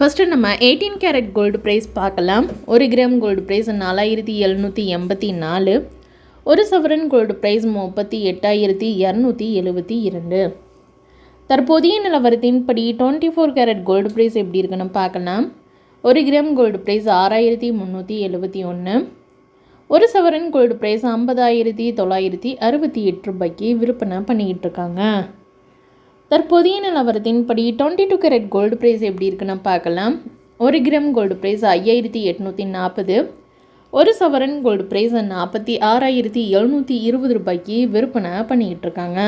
First நம்ம eighteen carrot gold price பார்க்கலாம். ஒரு கிராம் கோல்டு ப்ரைஸ் நாலாயிரத்தி எழுநூற்றி எண்பத்தி நாலு. ஒரு சவரன் கோல்டு ப்ரைஸ் முப்பத்தி எட்டாயிரத்தி இரநூத்தி எழுபத்தி இரண்டு. தற்போதைய நிலவரத்தின்படி twenty four carat gold price எப்படி இருக்குன்னு பார்க்கலாம். ஒரு கிராம் கோல்டு ப்ரைஸ் ஆறாயிரத்தி முந்நூற்றி எழுபத்தி ஒன்று ஒரு சவரன் கோல்டு ப்ரைஸ் ஐம்பதாயிரத்தி தொள்ளாயிரத்தி அறுபத்தி எட்டு ரூபாய்க்கு விற்பனை பண்ணிக்கிட்டு இருக்காங்க. தற்போதைய நிலவரத்தின்படி twenty two carat gold price எப்படி இருக்குன்னு பார்க்கலாம். ஒரு கிராம் கோல்டு ப்ரைஸ் ஐயாயிரத்தி எட்நூற்றி நாற்பது. ஒரு சவரன் கோல்டு ப்ரைஸ் நாற்பத்தி ஆறாயிரத்தி எழுநூற்றி இருபது ரூபாய்க்கு விற்பனை பண்ணிக்கிட்டு இருக்காங்க.